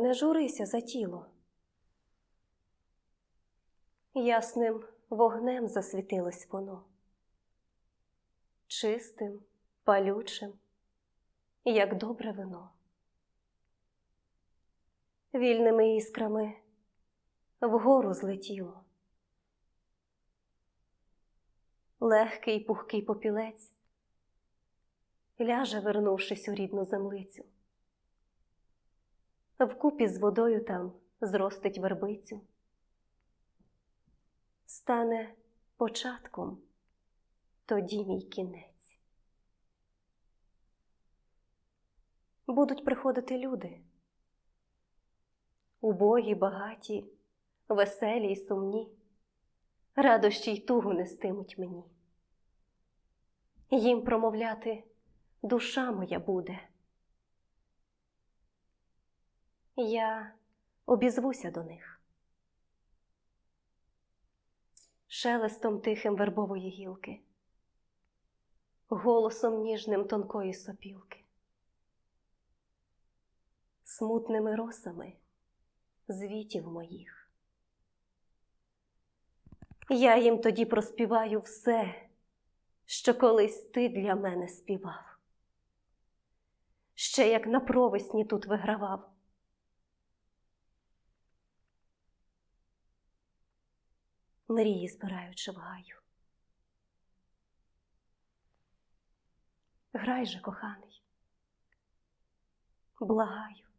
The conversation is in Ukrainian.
не журися за тіло. Ясним вогнем засвітилось воно, чистим, палючим, як добре вино. Вільними іскрами вгору злетіло. Легкий пухкий попілець ляже, вернувшись у рідну землицю. Вкупі з водою там зростить вербицю. Стане початком тоді мій кінець. Будуть приходити люди, убогі, багаті, веселі й сумні, радощі й тугу нестимуть мені. Їм промовляти душа моя буде. Я обізвуся до них. Шелестом тихим вербової гілки, голосом ніжним тонкої сопілки, смутними росами звітів моїх. Я їм тоді проспіваю все, що колись ти для мене співав, ще як на провесні тут вигравав. Мрії збираючи в гаю. Грай же, коханий, благаю.